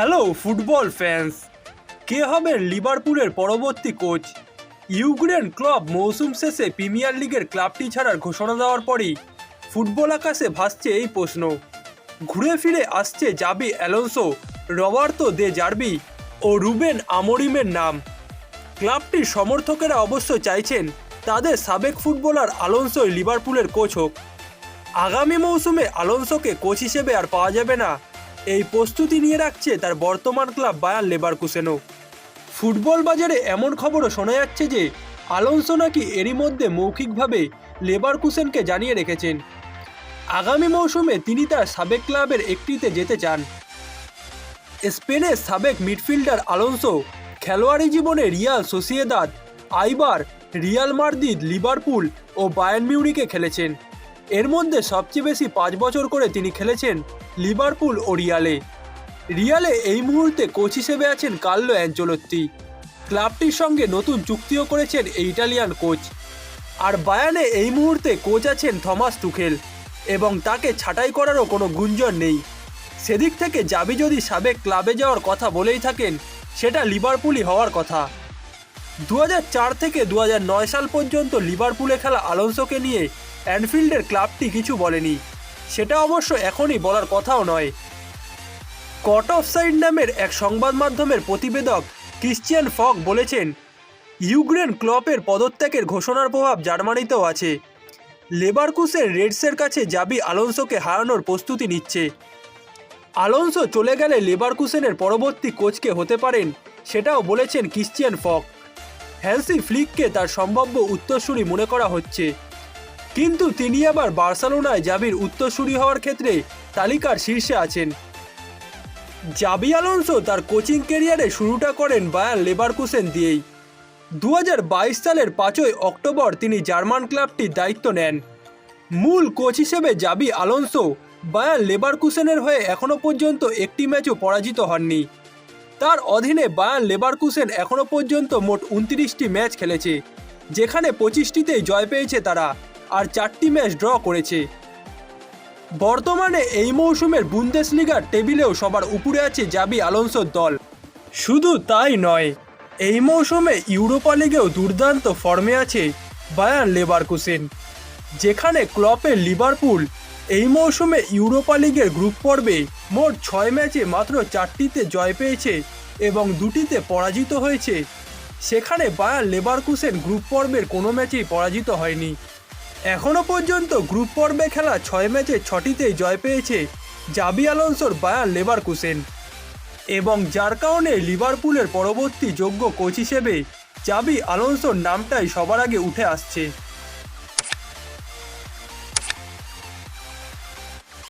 Hello football fans কে হবেন লিভারপুলের পরবর্তী কোচ ইউক্রেন ক্লাব মৌসুম শেষে প্রিমিয়ার লিগের ক্লাবটি ছাড়ার ঘোষণা দেওয়ার পরই ফুটবল আকাশে ভাসছে এই প্রশ্ন। ঘুরে ফিরে আসছে Xabi Alonso, Roberto De Zerbi ও রুবেন আমরিমের নাম। ক্লাবটির সমর্থকেরা অবশ্য চাইছেন তাদের সাবেক ফুটবলার আলোনসোই লিভারপুলের কোচ হোক। আগামী মৌসুমে আলোনসোকে কোচ হিসেবে আর পাওয়া যাবে না। এই প্রস্তুতি নিয়ে রাখছে তার বর্তমান ক্লাব বায়ার লেবারকুসেনও ফুটবল বাজারে এমন খবরও শোনা যাচ্ছে যে, আলোনসো নাকি এরই মধ্যে মৌখিকভাবে লেবারকুসেনকে জানিয়ে রেখেছেন। আগামী মৌসুমে তিনি তার সাবেক ক্লাবের একটিতে যেতে চান। স্পেনের সাবেক মিডফিল্ডার আলোনসো, খেলোয়াড়ি জীবনে Real Sociedad, Eibar, Real Madrid Liverpool ও বায়ান মিউনিকে খেলেছেন। এর মধ্যে সবচেয়ে বেশি পাঁচ বছর করে তিনি খেলেছেন লিভারপুল ও রিয়ালে। রিয়ালে এই মুহূর্তে কোচ হিসেবে আছেন কার্লো অ্যাঞ্চলত্তি। ক্লাবটির সঙ্গে নতুন চুক্তিও করেছেন এই ইটালিয়ান কোচ। আর বায়ানে এই মুহূর্তে কোচ আছেন থমাস টুখেল এবং তাকে ছাঁটাই করারও কোনো গুঞ্জন নেই। সেদিক থেকে জাবি যদি সাবেক ক্লাবে যাওয়ার কথা বলেই থাকেন, সেটা লিভারপুলই হওয়ার কথা। দু হাজার চার থেকে দু হাজার নয় সাল পর্যন্ত লিভারপুলে খেলা আলোনসোকে নিয়ে অ্যানফিল্ডের ক্লাবটি কিছু বলেনি। সেটা অবশ্য এখনই বলার কথাও নয়। কট অফ সাইড নামের এক সংবাদ মাধ্যমের প্রতিবেদক ক্রিশ্চিয়ান ফক বলেছেন, ইউক্রেন ক্লপের পদত্যাগের ঘোষণার প্রভাব জার্মানিতেও আছে। লেবারকুসের রেডসের কাছে জাবি আলোনসোকে হারানোর প্রস্তুতি নিচ্ছে। আলোনসো চলে গেলে লেবারকুসেনের পরবর্তী কোচকে হতে পারেন, সেটাও বলেছেন ক্রিশ্চিয়ান ফক হ্যান্সি ফ্লিককে তার সম্ভাব্য উত্তরসূরি মনে করা হচ্ছে। কিন্তু তিনি আবার বার্সেলোনায় জাবির উত্তরসূরি হওয়ার ক্ষেত্রে তালিকার শীর্ষে আছেন। জাবি আলোনসো তার কোচিং ক্যারিয়ারে শুরুটা করেন বায়ার লেবারকুসেন দিয়েই। দু হাজার বাইশ সালের পাঁচই অক্টোবর তিনি জার্মান ক্লাবটির দায়িত্ব নেন। মূল কোচ হিসেবে জাবি আলোনসো বায়ার লেবারকুসেনের হয়ে এখনও পর্যন্ত একটি ম্যাচও পরাজিত হননি। তার অধীনে বায়ার লেবারকুসেন এখনও পর্যন্ত মোট উনত্রিশটি ম্যাচ খেলেছে, যেখানে পঁচিশটিতেই জয় পেয়েছে তারা। আর চারটি ম্যাচ ড্র করেছে। বর্তমানে এই মৌসুমের বুন্দেসলিগার টেবিলেও সবার উপরে আছে জাবি আলোনসোর দল। শুধু তাই নয়, এই মৌসুমে ইউরোপা লিগেও দুর্দান্ত ফর্মে আছে বায়ান লেবারকুসেন যেখানে ক্লপের লিভারপুল এই মৌসুমে ইউরোপা লিগের গ্রুপ পর্বে মোট ছয় ম্যাচে মাত্র চারটিতে জয় পেয়েছে এবং দুটিতে পরাজিত হয়েছে। সেখানে বায়ার লেবারকুসেন গ্রুপ পর্বের কোনো ম্যাচেই পরাজিত হয়নি। এখনও পর্যন্ত গ্রুপ পর্বে খেলা ছয় ম্যাচে ছটিতে জয় পেয়েছে জাবি আলোনসোর বায়ার লেবার কুসেন এবং যার কারণে লিভারপুলের পরবর্তী যোগ্য কোচ হিসেবে জাবি আলোনসোর নামটাই সবার আগে উঠে আসছে।